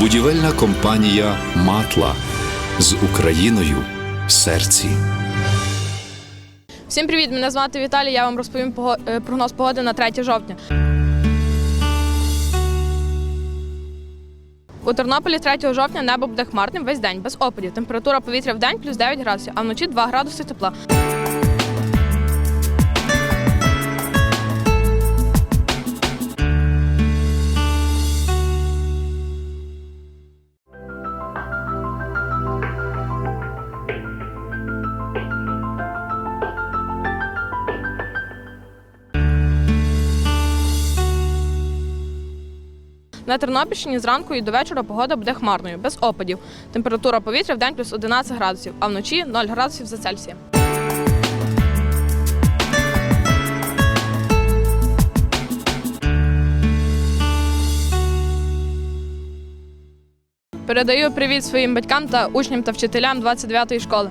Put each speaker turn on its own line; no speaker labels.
Будівельна компанія Матла з Україною в серці.
Всім привіт! Мене звати Віталій. Я вам розповім е, прогноз погоди на 3 жовтня. У Тернополі 3 жовтня небо буде хмарним весь день, без опадів. Температура повітря в день плюс 9 градусів, а вночі 2 градуси тепла. На Тернопільщині зранку і до вечора погода буде хмарною, без опадів. Температура повітря в день плюс 11 градусів, а вночі 0 градусів за Цельсієм. Передаю привіт своїм батькам та учням та вчителям 29-ї школи.